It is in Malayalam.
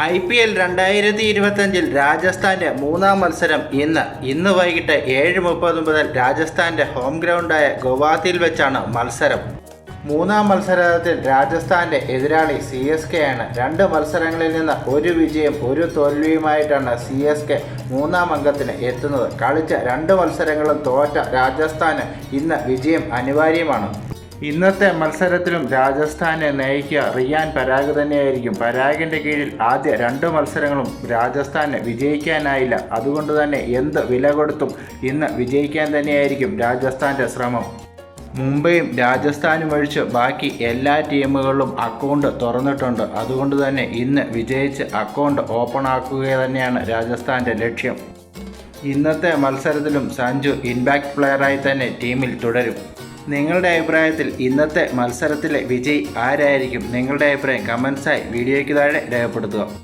ഐ പി എൽ രണ്ടായിരത്തി ഇരുപത്തഞ്ചിൽ രാജസ്ഥാന്റെ മൂന്നാം മത്സരം ഇന്ന് ഇന്ന് വൈകിട്ട് ഏഴ് മുപ്പത് മുതൽ രാജസ്ഥാന്റെ ഹോം ഗ്രൗണ്ടായ ഗുവാഹത്തിയിൽ വെച്ചാണ് മത്സരം. മൂന്നാം മത്സരത്തിൽ രാജസ്ഥാന്റെ എതിരാളി സി എസ് കെ ആണ്. രണ്ട് മത്സരങ്ങളിൽ നിന്ന് ഒരു വിജയം ഒരു തോൽവിയുമായിട്ടാണ് സി എസ് കെ മൂന്നാം അംഗത്തിന് എത്തുന്നത്. കളിച്ച രണ്ട് മത്സരങ്ങളും തോറ്റ രാജസ്ഥാന് ഇന്ന് വിജയം അനിവാര്യമാണ്. ഇന്നത്തെ മത്സരത്തിലും രാജസ്ഥാനെ നയിക്കുക റിയാൻ പരാഗ് തന്നെയായിരിക്കും. പരാഗിന്റെ കീഴിൽ ആദ്യ രണ്ട് മത്സരങ്ങളും രാജസ്ഥാന് വിജയിക്കാനായില്ല. അതുകൊണ്ട് തന്നെ എന്ത് വില കൊടുത്തും ഇന്ന് വിജയിക്കാൻ തന്നെയായിരിക്കും രാജസ്ഥാന്റെ ശ്രമം. മുംബൈയും രാജസ്ഥാനും ഒഴിച്ച് ബാക്കി എല്ലാ ടീമുകളിലും അക്കൗണ്ട് തുറന്നിട്ടുണ്ട്. അതുകൊണ്ട് തന്നെ ഇന്ന് വിജയിച്ച് അക്കൗണ്ട് ഓപ്പൺ ആക്കുക തന്നെയാണ് രാജസ്ഥാന്റെ ലക്ഷ്യം. ഇന്നത്തെ മത്സരത്തിലും സഞ്ജു ഇൻപാക്ട് പ്ലെയറായി തന്നെ ടീമിൽ തുടരും. നിങ്ങളുടെ അഭിപ്രായത്തിൽ ഇന്നത്തെ മത്സരത്തിലെ വിജയി ആരായിരിക്കും? നിങ്ങളുടെ അഭിപ്രായം കമൻസായി വീഡിയോയ്ക്ക് താഴെ രേഖപ്പെടുത്തുക.